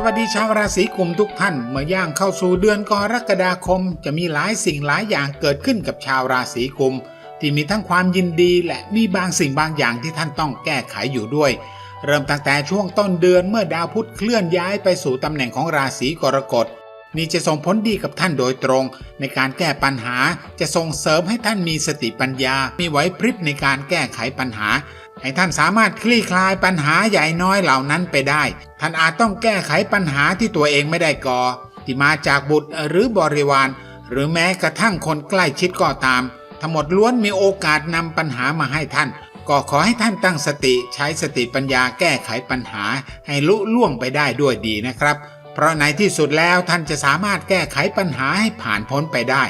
สวัสดีชาวราศีกุมทุกท่าน เมื่อย่างเข้าสู่เดือนกรกฎาคม จะมีหลายสิ่งหลายอย่างเกิดขึ้นกับชาวราศีกุม ที่มีทั้งความยินดีและมีบางสิ่งบางอย่างที่ท่านต้องแก้ไขอยู่ด้วย เริ่มตั้งแต่ช่วงต้นเดือนเมื่อดาวพุธเคลื่อนย้ายไปสู่ตำแหน่งของราศีกรกฎนี่จะส่งผลดีกับท่านโดยตรง ในการแก้ปัญหาจะส่งเสริมให้ท่านมีสติปัญญา มีไหวพริบในการแก้ไขปัญหา ให้ท่านสามารถคลี่คลายปัญหาใหญ่น้อยเหล่านั้นไปได้ ท่านอาจต้องแก้ไขปัญหาที่ตัวเองไม่ได้ก่อ ที่มาจากบุตรหรือบริวาร หรือแม้กระทั่งคนใกล้ชิดก็ตาม ทั้งหมดล้วนมีโอกาสนำปัญหามาให้ท่าน ก็ขอให้ท่านตั้งสติใช้สติปัญญาแก้ไขปัญหา ให้ลุล่วงไปได้ด้วยดีนะครับ เพราะในที่สุดแล้วท่านจะสามารถแก้ไขปัญหาให้ผ่านพ้นไปได้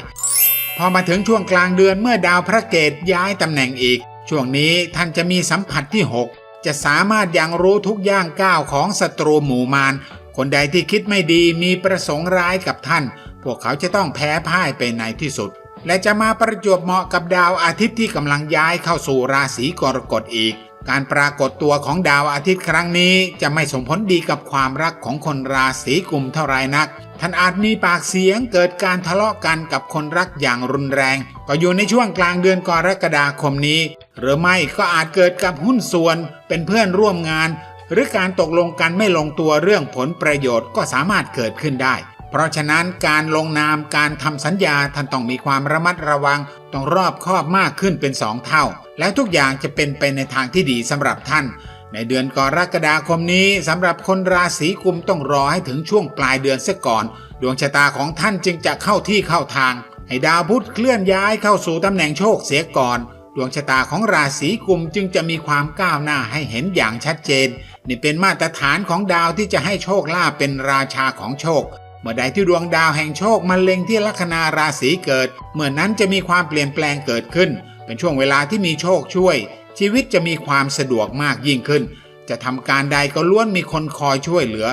พอมาถึงช่วงกลางเดือนเมื่อดาวพระเกตย้ายตำแหน่งอีก ช่วงนี้ท่านจะมีสัมผัสที่ 6 จะสามารถยังรู้ทุกย่างก้าวของศัตรูหมู่มารคนใดที่คิดไม่ดีมีประสงค์ร้ายกับท่าน พวกเขาจะต้องแพ้พ่ายไปในที่สุด และจะมาประจวบเหมาะกับดาวอาทิตย์ที่กำลังย้ายเข้าสู่ราศีกรกฎอีก การปรากฏตัวของดาวอาทิตย์ครั้งนี้จะไม่ส่งผลดีกับความรักของคนราศีกุมเท่าไรนัก ท่านอาจมีปากเสียงเกิดการทะเลาะกันกับคนรักอย่างรุนแรง ก็อยู่ในช่วงกลางเดือนกรกฎาคมนี้ หรือไม่ก็อาจเกิดกับหุ้นส่วน เป็นเพื่อนร่วมงาน หรือการตกลงกันไม่ลงตัวเรื่องผลประโยชน์ก็สามารถเกิดขึ้นได้ เพราะฉะนั้นการลงนามการทำสัญญาท่านต้องมีความระมัดระวัง ต้องรอบคอบมากขึ้นเป็นสองเท่า แล้วทุกอย่างจะเป็นไปในทางที่ดีสำหรับท่าน ในเดือนกรกฎาคมนี้สำหรับคนราศีกุมต้องรอให้ถึงช่วงปลายเดือนเสียก่อน ดวงชะตาของท่านจึงจะเข้าที่เข้าทาง ให้ดาวพุธเคลื่อนย้ายเข้าสู่ตำแหน่งโชคเสียก่อนดวงชะตาของราศีกุมจึงจะมีความก้าวหน้าให้เห็นอย่างชัดเจน นี่เป็นมาตรฐานของดาวที่จะให้โชคลาภเป็นราชาของโชค เมื่อใดที่ดวงดาวแห่งโชคมาเล็งที่ลัคนาราศีเกิด เมื่อนั้นจะมีความเปลี่ยนแปลงเกิดขึ้น เป็นช่วงเวลาที่มีโชคช่วย ชีวิตจะมีความสะดวกมากยิ่งขึ้น จะทำการใดก็ล้วนมีคนคอยช่วยเหลือ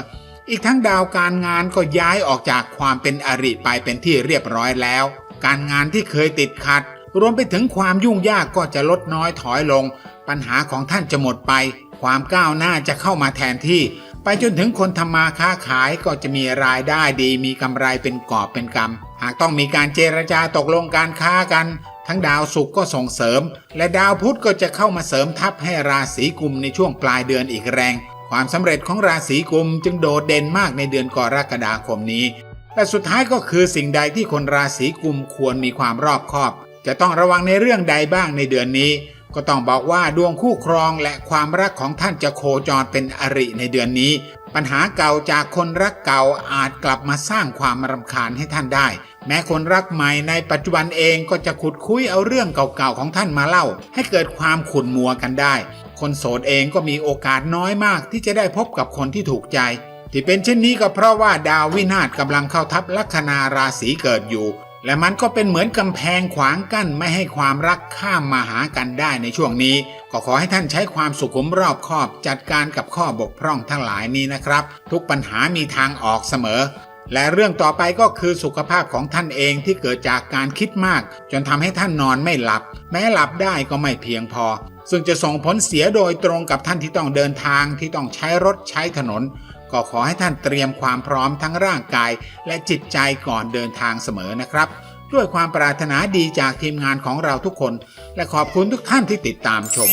อีกทั้งดาวการงานก็ย้ายออกจากความเป็นอริไปเป็นที่เรียบร้อยแล้ว การงานที่เคยติดขัด รวมไปถึงความยุ่งยากก็จะลดน้อยถอยลง ปัญหาของท่านจะหมดไป ความก้าวหน้าจะเข้ามาแทนที่ ไปจนถึงคนทำมาค้าขายก็จะมีรายได้ดีมีกำไรเป็นกอบเป็นกำหากต้องมีการเจรจาตกลงการค้ากัน ทั้งดาวศุกร์ก็ส่งเสริม และดาวพุธก็จะเข้ามาเสริมทัพให้ราศีกุมในช่วงปลายเดือนอีกแรง ความสำเร็จของราศีกุมจึงโดดเด่นมากในเดือนกรกฎาคมนี้และสุดท้ายก็คือสิ่งใดที่คนราศีกุมควรมีความรอบคอบ จะต้องระวังในเรื่องใดบ้างในเดือนนี้ ก็ต้องบอกว่าดวงคู่ครองและความรักของท่านจะโคจรเป็นอริในเดือนนี้ ปัญหาเก่าจากคนรักเก่าอาจกลับมาสร้างความรำคาญให้ท่านได้ แม้คนรักใหม่ในปัจจุบันเองก็จะขุดคุยเอาเรื่องเก่าๆของท่านมาเล่า ให้เกิดความขุ่นมัวกันได้ คนโสดเองก็มีโอกาสน้อยมากที่จะได้พบกับคนที่ถูกใจที่เป็นเช่นนี้ก็เพราะว่าดาววินาศกำลังเข้าทับลัคนาราศีเกิดอยู่ และมันก็เป็นเหมือนกำแพงขวางกั้นไม่ให้ความรักข้ามมาหากันได้ในช่วงนี้ ก็ขอให้ท่านใช้ความสุขุมรอบคอบจัดการกับข้อบกพร่องทั้งหลายนี้นะครับ ทุกปัญหามีทางออกเสมอ และเรื่องต่อไปก็คือสุขภาพของท่านเองที่เกิดจากการคิดมาก จนทำให้ท่านนอนไม่หลับ แม้หลับได้ก็ไม่เพียงพอ ซึ่งจะส่งผลเสียโดยตรงกับท่านที่ต้องเดินทางที่ต้องใช้รถใช้ถนน ก็ขอให้ท่านเตรียมความพร้อมทั้งร่างกาย และจิตใจก่อนเดินทางเสมอนะครับ ด้วยความปรารถนาดีจากทีมงานของเราทุกคน และขอบคุณทุกท่านที่ติดตามชม